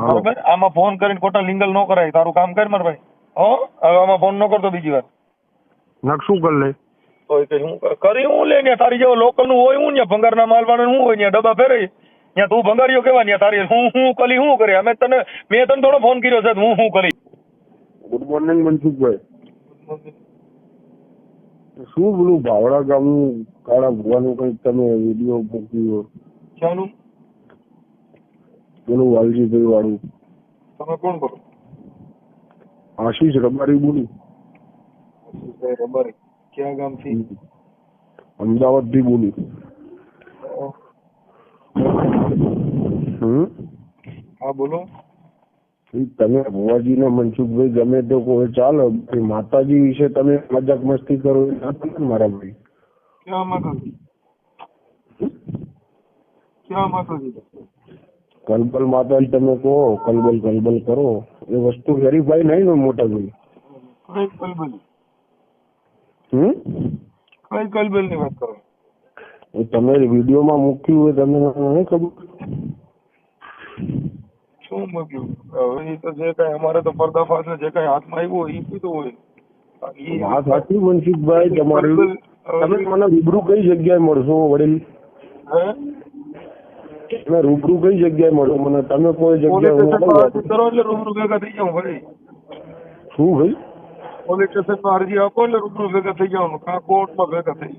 બરોબર આમાં ફોન કરીને ખોટા લિંગલ ન કરાય. તારું કામ કર મારા ભાઈ. હો? હવે આમાં ફોન ન કરતો બીજી વાર. નક શું કર લે? તો કે હું કરી હું લે ને તારી જેવો લોકલનું હોય હું ને ભંગારના માલ વાળા હું હોય ને ડબ્બા ફેરે ત્યાં તું ભંગારીઓ કેવા ને તારી? હું હું કલી હું કરે? અમે તને મેં તને થોડો ફોન કર્યો છે હું હું કરી? ગુડ મોર્નિંગ મનસુખભાઈ. શું બોલું? ભાવડા ગામનું કાળા ભુવાનું કંઈક તમે વીડિયો મૂક્યો ચાલું. પેલું વાલજીભાઈ વાળું. તમે કોણ બોલો? આશીષ રબારી બોલું. રબારી. ક્યાં ગામથી? અમદાવાદથી બોલું. હા બોલો. તમે ભુવાજી ને મનસુખભાઈ ગમે તો કોઈ ચાલો માતાજી વિશે તમે મજાક મસ્તી કરો એ ના તમે મારા ભાઈ. ક્યાં માતાજી? ક્યાં માતાજી? કલબલ માતા તમે કહો કલબલ કલબલ કરો. એ વસ્તુ વેરીફાઈ નહીં ને મોટા ભાઈ કઈ કલબલ? હમ? કઈ કલબલની વાત કરો? એ તમે વિડીયોમાં મૂક્યું હોય તમને નહીં ખબર. શું મૂક્યું? હવે એ તો જે કઈ અમારે તો પર્દાફાશ ને જે કઈ હાથમાં આવ્યું હોય એ કીધું હોય. વાત સાચી મનસુખભાઈ તમારી તમે મને રૂબરૂ કઈ જગ્યાએ મળશો વડીલ? હે? તમે રૂબરૂ કઈ જગ્યાએ મળો મને તમે કોઈ જગ્યાએ અરજી કરો એટલે રૂબરૂ ભેગા થઈ જાઉં ભાઈ શું ભાઈ? પોલીસ સ્ટેશનમાં અરજી આપો એટલે રૂબરૂ ભેગા થઈ જવાનું. કાં કોર્ટમાં ભેગા થઈ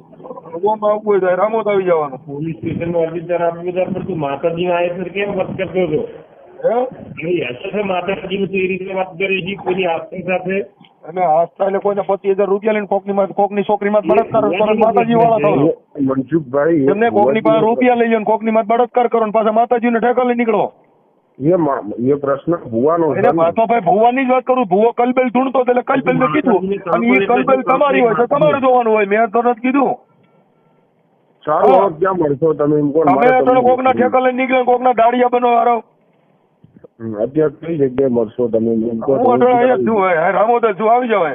રૂમમાં આવવું હોય તો રામોદ આવી જવાનું. પોલીસ સ્ટેશનમાં અરજીદાર આપી દીધા પણ તું માતાજી આયા સર કેમ વાત કરતો હતો? હે? એ એસએસએ માતાજી એ રીતે વાત કરી છે કોઈની આસ્था સાથે એટલે કોઈને પચીસ હજાર રૂપિયા લઈને કોકની માં કોકની છોકરી માં બળાત્કાર કરો માતાજી વાળા થયો મનસુખભાઈ એમને કોકની પાસે રૂપિયા લઈ જાઓ કોકની માં બળાત્કાર કરો ને પાછા માતાજીને ઠેકા લઈ નીકળો. એ પ્રશ્ન ભુવાનો છે તો ભાઈ ભુવાની જ વાત કરું. ભુવો કલબેલ ઢૂંઢતો એટલે કલબેલ ને કીધું. અને એ કલબેલ તમારી હોય તો તમારે જોવાનું હોય. મેં તો નથી કીધું. સારું ક્યાં મળશો તમે તમને- કોકના ઠેકા લઈને નીકળે કોકના દાડિયા બનો હમ, અત્યારે કઈ જગ્યાએ મળશો તમે? રામોદર છું આવી જાવ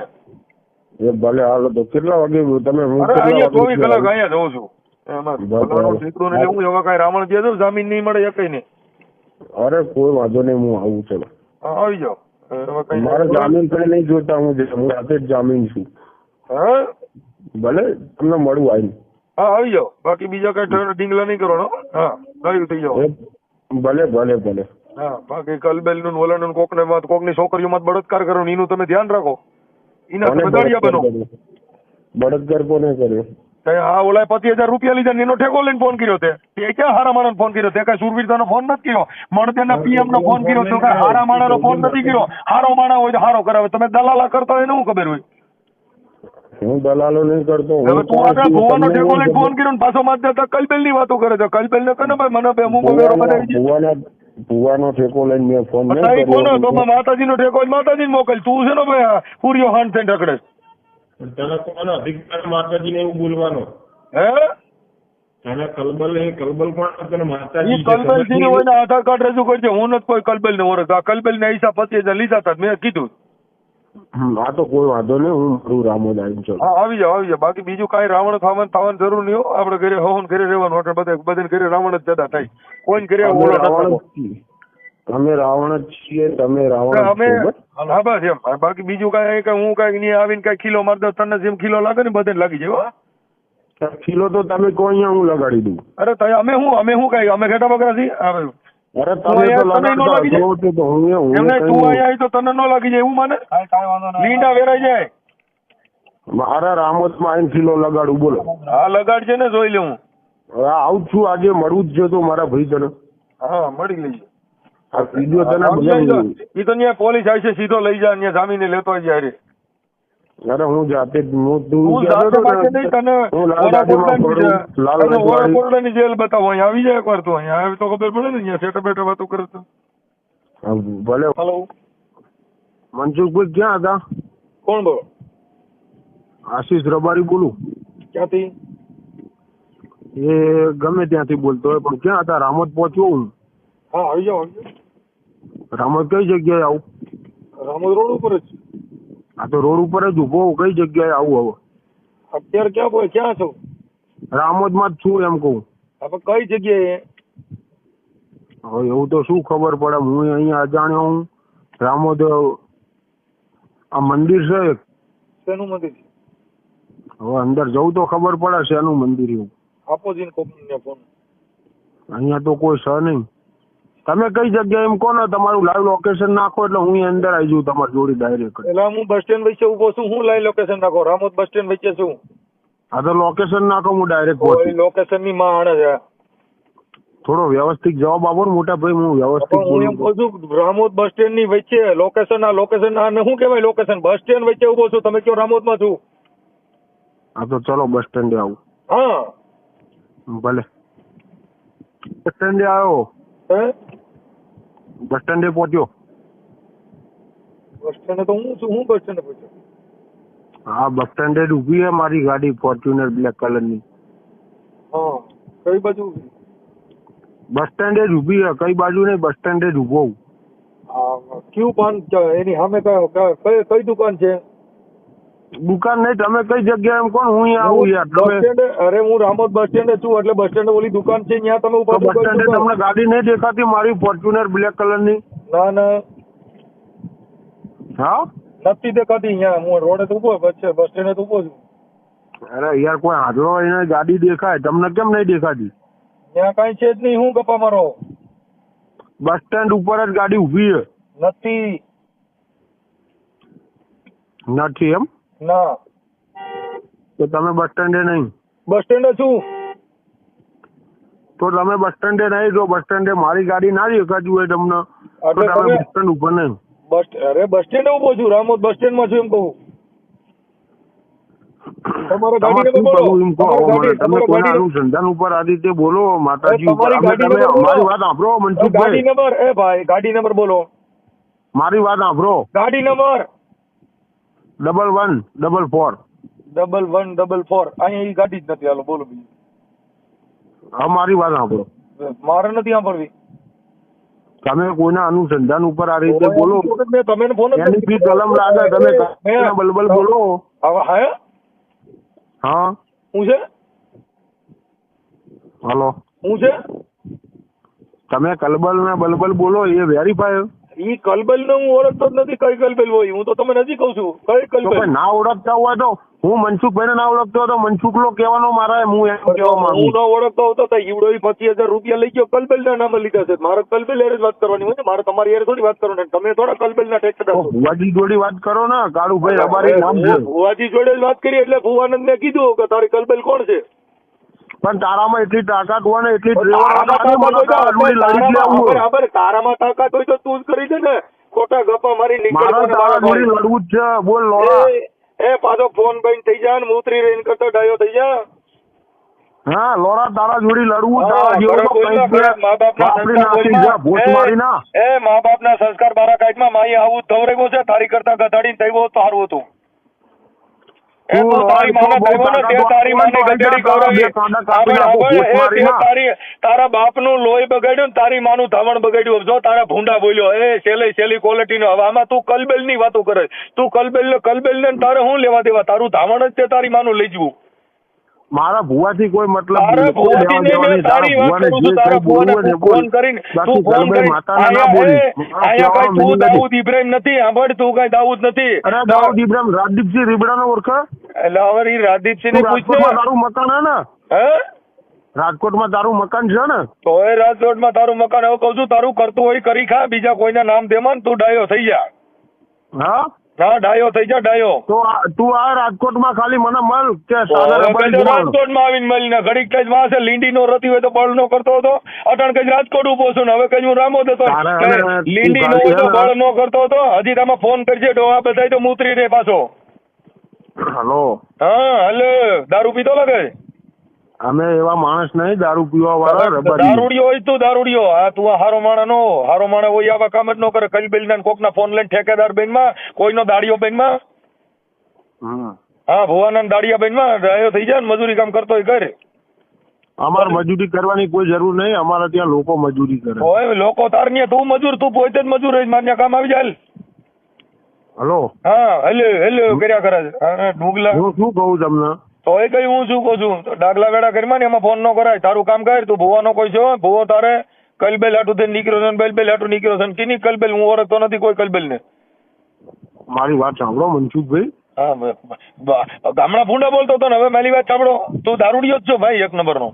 એ ભલે હાલો તો કેટલા વાગે તમે ચોવીસ કલાક અહીંયા જઉં છું. હું. કાંઈ રાવણ જે જામીન નહીં મળે એકઈ નહીં. અરે કોઈ વાંધો નહીં હું આવું ચલો. આવી જાઓ. મારે જામીન કઈ નહીં જોતા હું હું જાતે જ જામીન છું. હા? ભલે તમને મળું આવી હા આવી જાઓ. બાકી બીજા કઈ ઢીંગલા નહીં કરવાનો હા. થઈ જાઓ. ભલે ભલે ભલે. હા બાકી કલબેલનું ઓલાનું કોકને માં કોકની છોકરીઓ માં બળાત્કાર કરો ને એનું તમે ધ્યાન રાખો. એના તમે દાડિયા બનો. બળાત્કાર કોને કર્યો? તે આ પતિ હજાર રૂપિયા લીધા એનો ઠેકો લઈને ફોન કર્યો તે. તે ક્યાં હારા માણસ ફોન કર્યો? તે કઈ સુરવીરતાનો ફોન નથી કર્યો. મળતેના પીએમ નો ફોન કર્યો તો કઈ હારા માણસનો ફોન નથી કર્યો. હારો માણસ હોય તો હારો કરાવે. તમે દલાલા કરતા હોય ને હું ખબર હોય? હું દલાલો નહીં કરતો હવે તું આગળ તમને ઠેકો લઈને ફોન કર્યો ને પાછો દેતા કલબેલની વાતો કરે છે. કલબેલ ને કને ભાઈ મને બે મુંગો વેરો દીધો ભુવાનો- ઠેકો લઈને મેં ફોન નહીં કોનો? તો માતાજી નો ઠેકો માતાજી મોકલ. તું છે ને ભાઈ પૂર્યો પૂરીઓ હાંડ થઈને રખડે. તને કોનો અધિકાર માતાજીને એવું બોલવાનો? હે? તને કલબલ એ કલબલ કોણ તને માતાજી કલબલ? હોય ને આધાર કાર્ડ રજૂ કરજે. હું નથી કોઈ કલબલ ને ઓળખ આ કલબલ ને હિસાબ પચીસ હજાર લીધા હતા મેં કીધું. આ તો કોઈ વાંધો નહીં હું મારું રામોદ આવીને ચલો. હા આવી જાવ આવી જાવ બાકી બીજું કાંઈ રાવણ થવાનું જરૂર નહીં હો. આપણે ઘરે હોવન ઘરે રહેવાનું એટલે બધા બધાને ઘરે રાવણ જ પેદા થાય. કોઈ ઘરે અમે ઓળો રાવણ જ છીએ. અમે રાવણ જ છીએ તમે રાવણ અમે. હા બસ એમ. બાકી બીજું કાંઈ કે હું કાંઈક નહીં આવીને કાંઈ ખીલો માર દઉં તને જેમ ખીલો લાગે ને બધાને લાગી જાય ખીલો તો તમે કોઈ અહીંયા હું લગાડી દઉં. અરે તય અમે હું અમે શું કાંઈ અમે ઘેટા બગડા છીએ? હા. અરે તમે તને નો લાગી લગાડતા જાય? છો તો હું એ- હું એમને તું કઈ તો તને ન લાગી જાય એવું મને? લીંડા વેરાઈ જાય. મારા રામોદમાં આવીને કિલો લગાડું બોલો. હા લગાડજે ને જોઈ લઉં. હવે આવું છું આજે મળવું જ છે તો મારા ભાઈ તને હા મળી લઈએ આ વીડિયો તને બનાવી ઈ તો ત્યાં પોલીસ આવી છે સીધો લઈ જાય ત્યાં જામીને લેતો આવી જાય રે. અરે હું જાતે હું તું જાતે પાસે નહીં તને જેલ બતાવો અહીંયા આવી જાય એકવાર તો અહીંયા આવે તો ખબર પડે ને અહીંયા સેટા બેઠા વાતો કરે તો. ભલે. હલો. મનસુખભાઈ ક્યાં હતા? કોણ બોલો? આશીષ રબારી બોલું. ક્યાંથી? એ ગમે ત્યાંથી બોલતો હોય પણ ક્યાં હતા? રામોદ પહોંચ્યો હું. હા આવી જાઓ આવી જાઓ. રામોદ કઈ જગ્યાએ આવું? રામોદ રોડ ઉપર જ. આ તો રોડ ઉપર જ ઊભો કઈ જગ્યાએ આવું હવે? અત્યારે ક્યાં કોઈ ક્યાં છો? રામોદમાં જ છું એમ કહું. હવે કઈ જગ્યાએ? હવે એવું તો શું ખબર પડે હું અહીંયા અજાણ્યો હું. રામોદ આ મંદિર છે એક. શેનું મંદિર હવે અંદર જવું તો ખબર પડે શેનું મંદિર એવું. આપો જીન કંપનીને ફોન. અહીંયા તો કોઈ છે નહીં. તમે કઈ જગ્યાએ એમ કહો ને તમારું લાઈવ લોકેશન નાખો એટલે હું અંદર આવી જઉં તમારી જોડે ડાયરેક્ટ એટલે હું બસ સ્ટેન્ડ વચ્ચે ઊભો છું હું લાઈવ લોકેશન નાખો રામોદ બસ સ્ટેન્ડ વચ્ચે છું. હા તો લોકેશન નાખો હું ડાયરેક્ટ લોકેશનની માં છે. થોડો વ્યવસ્થિત જવાબ આપો ને મોટા ભાઈ હું વ્યવસ્થિત હું એમ કહું છું રામોદ બસ સ્ટેન્ડની વચ્ચે લોકેશન આ લોકેશન આ શું કહેવાય લોકેશન બસ સ્ટેન્ડ વચ્ચે ઊભો છું તમે કયો રામોદમાં છું? હા તો ચલો બસ સ્ટેન્ડે આવું. હા. ભલે. બસ સ્ટેન્ડે આવ્યો બસ સ્ટેન્ડે પહોંચ્યો. બસ સ્ટેન્ડે તો હું છું હું બસ સ્ટેન્ડે પહોંચ્યો? હા બસ સ્ટેન્ડે ઊભી છે મારી ગાડી ફોર્ચ્યુનર બ્લેક કલરની. હા કઈ બાજુ બસ સ્ટેન્ડે જ ઊભી છે કઈ બાજુ નહીં બસ સ્ટેન્ડે ઊભો હું. ક્યુ પાન એની સામે કઈ કઈ દુકાન છે? દુકાન નહીં તમે કઈ જગ્યાએ એમ કોણ? હું અહીંયા આવું યાર. બસ સ્ટેન્ડ અરે હું રામોદ બસ સ્ટેન્ડ છું એટલે બસ સ્ટેન્ડ ઓલી દુકાન છે ત્યાં તમે ઉપર બસ સ્ટેન્ડ તમને ગાડી નહીં દેખાતી મારી ફોર્ચ્યુનર બ્લેક કલરની? ના ના. હા? નથી દેખાતી અહીંયા. હું રોડે તો ઊભો બસ છે બસ સ્ટેન્ડ તો ઊભો છું. અરે યાર કોઈ હાજરો હોય ને ગાડી દેખાય તમને કેમ નહીં દેખાતી? ત્યાં કાંઈ છે જ નહીં હું ગપ્પા મારો? બસ સ્ટેન્ડ ઉપર જ ગાડી ઊભી છે. નથી. નથી એમ? ના. તો તમે બસ સ્ટેન્ડે નહીં? બસ સ્ટેન્ડે છું. તો તમે બસ સ્ટેન્ડે નહીં જો બસ સ્ટેન્ડે મારી ગાડી ના દેખાતી હોય તમને તો તમે બસ સ્ટેન્ડ ઉપર નહીં. બસ અરે બસ સ્ટેન્ડ ઊભો છું રામોદ બસ સ્ટેન્ડમાં છું એમ કહું. તમારો ગાડી નંબર બોલો. એમ કહો મને તમે કોઈના તમારે ઉપર આદિત્ય બોલો માતાજી તમારી ગાડી તમે નંબર બોલો. મારી વાત સાંભળો ગાડી નંબર એ ભાઈ ગાડી નંબર બોલો. મારી વાત સાંભળો. ગાડી number. Double one double four double one double four અહીંયા એ ગાડી જ નથી હાલો બોલો બીજું. હા મારી વાત સાંભળો. મારે નથી સાંભળવી. તમે કોઈના અનુસંધાન ઉપર આ રીતે બોલો. તમે ફોન એની કલમ લાગે તમે બલબલ બોલો. હવે હા? હા. હું છે? હલો. હું છે? તમે કલબલ ને બલબલ બોલો એ વેરીફાય. ઈ કલબેલ ને હું ઓળખતો જ નથી કઈ કલબલ હોય. હું તો તમે નથી કહું છું. કઈ કલબલ? ના ઓળખતા હોય તો હું મનસુખભાઈ ને ના ઓળખતો હોય તો મનસુખ લો કહેવાનો મારા હું એમ કહેવા હું માંગુ ન ઓળખતો હતો તો ઈવડો પચીસ હજાર રૂપિયા લઈ ગયો કલબેલ ના નામે લીધા છે. મારે કલબેલ એર જ વાત કરવાની હોય ને. મારે તમારી એર થોડી વાત કરવાની. તમે થોડા કલબેલ ના ટેક્સ તો ભુવાજી જોડી વાત કરો ને કાળુભાઈ અમારી નામ ભુવાજી જોડે જ વાત કરી એટલે ભુવાનંદ ને કીધું કે તારી કલબેલ કોણ છે? પણ તારામાં એટલી તાકાત હોય ને એટલી તારામાં ડ્રાઈવર તાકાત હોય તો મને તારામાં- તાકાત હોય તો તું જ કરી દે ને. ખોટા ગપ્પા મારી નીકળ. લડવું જ છે. બોલ લોડા એ- પાછો ફોન બંધ થઈ જાય ને ઉતરી રહીને કરતો ડાયો થઈ જાય હા લોડા તારા જોડી લડવું મા જા, ના. મા સંસ્કાર બારા કાઢમાં માઈ આવું ધવરેગો છે તારી કરતા ગધાડીને થયું તો સારું હતું. તારી ને બાપ ના. લોહી બગાડ્યું ને તારી માનું ધાવણ બગાડ્યું. જો તારા ભૂંડા બોલ્યો એ છેલ્લી છેલ્લી ક્વોલિટીનો હવે આમાં તું કલબેલની વાતો કરે. તું કલબેલ કલબેલ ને તારે શું લેવા દેવા? તારું ધાવણ જ તે તારી માનું લઈ જવું. મારા ભુવાથી કોઈ મતલબ નહીં. ભુવાથી નહીં, મેં તારી વાત કરું છું, તારા ભુવાને તું બોલ. ફોન કરીને, તું ફોન કરી, માતાના ના બોલી. એ- મારા અહીંયા કહેવાનો કાંઈ તું દાઉદ ઇબ્રાહિમ નથી સાંભળ તું કઈ દાઉદ નથી. અરે દાઉદ ઇબ્રાહિમ રાજદીપસિંહ રીબડાનો ઓળખે? એટલે હવે ઈ રાજદીપસિંહ ને. તારું મકાન હે ને? હે? રાજકોટમાં તારું મકાન છે ને? તો એ રાજકોટમાં તારું મકાન એવું કહું છું તારું કરતું હોય કરી ખા બીજા કોઈના નામ દેમાં ને તું ડાયો થઈ જા. હા? હા ડાયો થઈ જા ડાયો. તો તું આ રાજકોટમાં ખાલી મને મળ કે રાજકોટમાં આવીને મળીને ઘડીક કઈ માસે લીંડી નો રતી હોય તો બળ નો કરતો હતો. અટણ કઈ રાજકોટ ઊભો છું ને હવે કઈ હું રામો હતો. લીંડી નો હોય તો બળ નો કરતો હતો. હજી તમે ફોન કરજે ડોહા બધાય તો મૂતરી રે પાછો. હલો. હા હલો. દારૂ પીતો લાગે? અમે એવા માણસ નહીં દારૂ પીવા વાળા રબારી દારૂડિયો હોય તો દારૂડિયો. આ તું આ હારો માણા નો હારો માણા હોય આવા કામ જ ન કરે. કઈ બેલ ના કોક ના ફોન લઈને ઠેકેદાર બેનમાં કોઈનો દાડીઓ બેનમાં હા ભુવાનંદ દાડિયા બેનમાં રહ્યો થઈ જાય ને મજૂરી કામ કરતો હોય કરે અમારે મજૂરી કરવાની કોઈ જરૂર નહીં અમારા ત્યાં લોકો મજૂરી કરે. હોય લોકો તાર ને તું મજૂર તું પોતે જ મજૂર હોય મારે કામ આવી જાય. હલો. હા હેલો હેલો કર્યા કરે ડુગલા હું શું કહું તમને? તો એ કઈ હું શું કહું છું? તો ડાગલા વેડા કરીમાં ને એમાં ફોન ન કરાય. તારું કામ કર તું ભુવાનો કોઈ છો? ભુવો તારે કલબેલ હાટું થઈને નીકળ્યો છે ને બેલબેલ હાટું નીકળ્યો છે ને કીની કલબેલ? હું ઓળખતો નથી કોઈ કલબેલ ને મારી વાત સાંભળો મનસુખભાઈ. હા ગામડા ભૂંડા બોલતો હતો ને હવે મારી વાત સાંભળો. તું દારૂડિયો જ છો ભાઈ એક નંબરનો.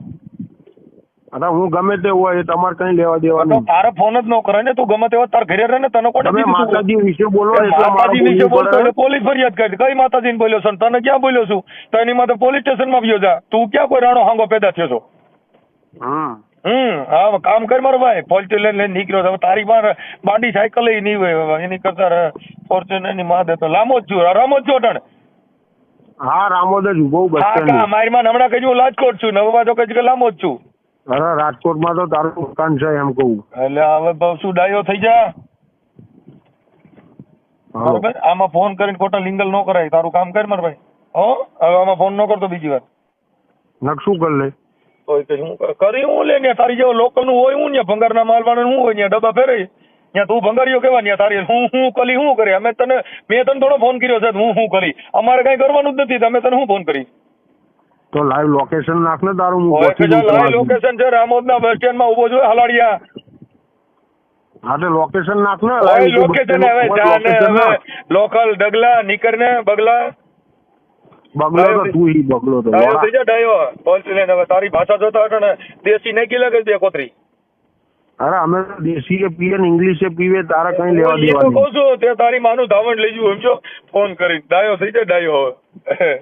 અરે હું ગમે તે હોય એ તમારે કઈ લેવા દેવા નહીં. તારે ફોન જ ન કરે ને તું ગમે તેવો તાર ઘરે રહે ને તને કોને તમે માતાજી વિશે બોલો એટલે માતાજી વિશે બોલતો એટલે પોલીસ ફરિયાદ કરી. કઈ માતાજીને બોલ્યો છે તને ક્યાં બોલ્યો છું? તો એની માટે પોલીસ સ્ટેશનમાં ગયો જા. તું ક્યાં કોઈ રાણો હાંગો પેદા થયો છો? હમ. હમ હા કામ કર મારો ભાઈ. ફોર્ચ્યુનર લઈને નીકળ્યો. હવે તારી પાસે બાડી સાયકલ નહીં હોય એની કરતા ફોર્ચ્યુનરની માં દે તો લાંબો જ છું. રમો જ છું અટાણે? હા રામોદ જ ઊભો બસ મારી માં હમણાં કહ્યું રાજકોટ છું. નવવા તો કહ્યું કે લાંબો જ છું. અરે રાજકોટમાં તો તારું મકાન છે એમ કહું. એટલે હવે શું ડાયો થઈ જા. બરોબર? આમાં ફોન કરીને ખોટા લિંગલ ન કરાય. તારું કામ કર મારા ભાઈ. હો? હવે આમાં ફોન ન કરતો બીજી વાર. નકશું કર લે? તો કે હું કરી? હું લે ને તારી જેવો લોકલનું હોય હું ને ભંગારના માલવાળા હું હોય ને ડબ્બા ફેરે ત્યાં તું ભંગારીઓ કેવા ને તારી? હું હું કલી હું કરી? અમે તને મેં તને થોડો ફોન કર્યો છે. હું હું કરી? અમારે કઈ કરવાનું જ નથી. તમે તને હું ફોન કરી? તો લાઈવ લોકેશન નાખ ને તારું કે લાઈવ લોકેશન છે રામોદના બસ સ્ટેન્ડમાં ઊભો છું હલાડિયા. હા લોકેશન નાખ ને લાઈવ લોકેશન હવે ઓય જા ને location હવે લોકલ ડગલા નીકર ને બગલા. બગલો તો તું ઈ બગલો તો ડાયો. થઈ જા ડાયો બોલતી હવે તારી ભાષા જોતા હતો ને દેશી નહીં લાગે છે કોતરી. અરે અમે તો એ પીએ ને ઇંગ્લિશે પીવે તારા કઈ લેવા દેવા નહીં કહું છું તે તારી માનું ધાવણ લઈ જવું એમ છો? ફોન કરી ડાયો થઈ જાય ડાયો. હવે